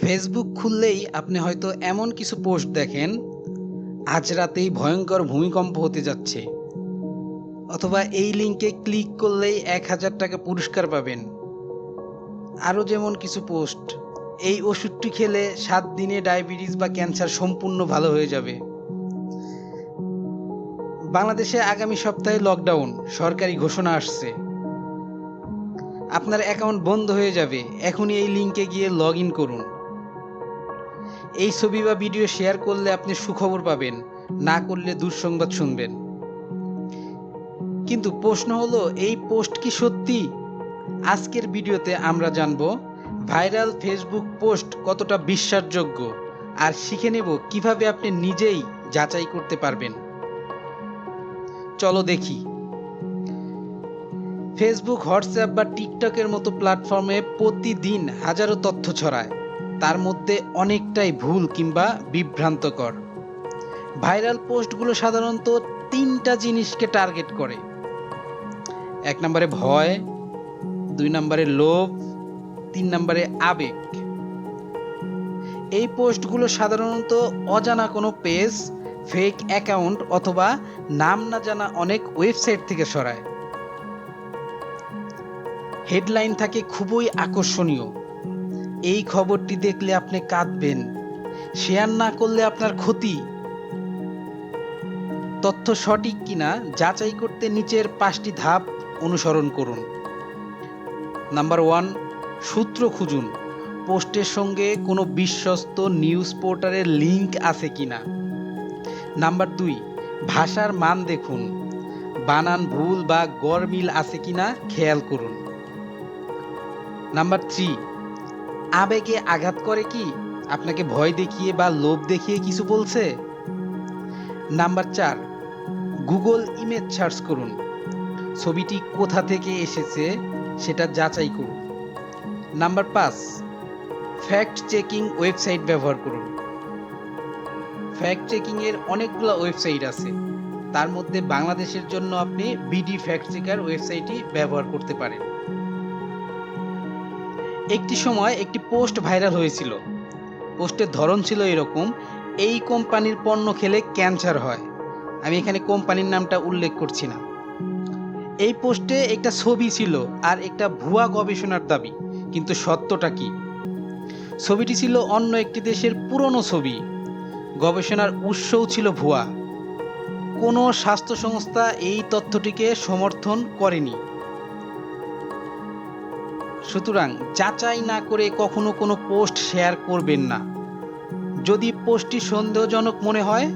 Facebook খুললেই আপনি হয়তো এমন কিছু পোস্ট দেখেন, আজ রাতেই ভয়ঙ্কর ভূমিকম্প হতে যাচ্ছে। অথবা এই লিঙ্কে ক্লিক করলেই এক হাজার টাকা পুরস্কার পাবেন। আরও যেমন কিছু পোস্ট এই ওষুধটি খেলে সাত দিনে ডায়াবেটিস বা ক্যান্সার সম্পূর্ণ ভালো হয়ে যাবে। বাংলাদেশে আগামী সপ্তাহে লকডাউন সরকারি ঘোষণা আসছে। আপনার অ্যাকাউন্ট বন্ধ হয়ে যাবে, এখনই এই লিঙ্কে গিয়ে লগ ইন করুন। এই ছবি বা ভিডিও শেয়ার করলে আপনি সুখবর পাবেন, না করলে দুঃসংবাদ শুনবেন। কিন্তু প্রশ্ন হলো, এই পোস্ট কি সত্যি? আজকের ভিডিওতে আমরা জানব, ভাইরাল ফেসবুক পোস্ট কতটা বিশ্বাসযোগ্য আর শিখে নেব কীভাবে আপনি নিজেই যাচাই করতে পারবেন। চলো দেখি। ফেসবুক, হোয়াটসঅ্যাপ বা টিকটকের মতো প্ল্যাটফর্মে প্রতিদিন হাজারো তথ্য ছড়ায়। তার মধ্যে অনেকটাই ভুল কিংবা বিভ্রান্তকর। ভাইরাল পোস্টগুলো সাধারণত তিনটা জিনিসকে টার্গেট করে। এক নম্বরে ভয়, দুই নম্বরে লোভ, তিন নম্বরে আবেগ। এই পোস্টগুলো সাধারণত অজানা কোনো পেজ ফেক অ্যাকাউন্ট অথবা নাম না জানা অনেক ওয়েবসাইট থেকে সরায়। হেডলাইন থাকে খুবই আকর্ষণীয়। এই খবরটি দেখলে আপনি কাঁদবেন। শেয়ার না করলে আপনার ক্ষতি। তথ্য সঠিক কিনা যাচাই করতে নিচের পাঁচটি ধাপ অনুসরণ করুন। নাম্বার ওয়ান, সূত্র খুঁজুন। পোস্টের সঙ্গে কোনো বিশ্বস্ত নিউজ পোর্টালের লিংক আছে কিনা। নাম্বার দুই, ভাষার মান দেখুন। বানান ভুল বা গরমিল আছে কিনা খেয়াল করুন। নাম্বার থ্রি আবেগে আঘাত করে কি? আপনাকে ভয় দেখিয়ে বা লোভ দেখিয়ে কিছু বলছে? নাম্বার চার, গুগল ইমেজ সার্চ করুন। ছবিটি কোথা থেকে এসেছে সেটা যাচাই করুন। নাম্বার পাঁচ ফ্যাক্ট চেকিং ওয়েবসাইট ব্যবহার করুন। ফ্যাক্ট চেকিং এর অনেকগুলো ওয়েবসাইট আছে। তার মধ্যে বাংলাদেশের জন্য আপনি বিডি ফ্যাক্ট চেকার ওয়েবসাইটটি ব্যবহার করতে পারেন। একটি সময় একটি পোস্ট ভাইরাল হয়েছিল। পোস্টের ধরন ছিল এরকম, এই কোম্পানির পণ্য খেলে ক্যান্সার হয়। আমি এখানে কোম্পানির নামটা উল্লেখ করছি না। এই পোস্টে একটা ছবি ছিল আর একটা ভুয়া গবেষণার দাবি, কিন্তু সত্যটা কি? ছবিটি ছিল অন্য একটি দেশের পুরনো ছবি। গবেষণার উৎসও ছিল ভুয়া। কোনো স্বাস্থ্য সংস্থা এই তথ্যটিকে সমর্থন করেনি। সুতরাং যাচাই না করে কখনো কোনো পোস্ট শেয়ার করবেন না। যদি পোস্টটি সন্দেহজনক মনে হয়,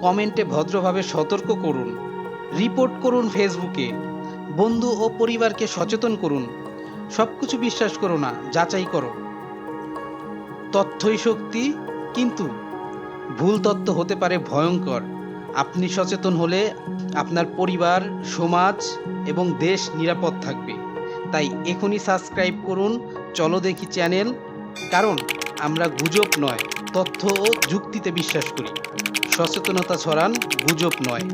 কমেন্টে ভদ্রভাবে সতর্ক করুন, রিপোর্ট করুন ফেসবুকে, বন্ধু ও পরিবারকে সচেতন করুন সব কিছু বিশ্বাস করো না, যাচাই করো। তথ্যই শক্তি, কিন্তু ভুল তথ্য হতে পারে ভয়ঙ্কর। আপনি সচেতন হলে আপনার পরিবার, সমাজ এবং দেশ নিরাপদ থাকবে। তাই এখনই সাবস্ক্রাইব করুন, চলো দেখি চ্যানেল কারণ আমরা গুজব নয়, তথ্য ও যুক্তিতে বিশ্বাস করি। সচেতনতা ছড়ান, গুজব নয়।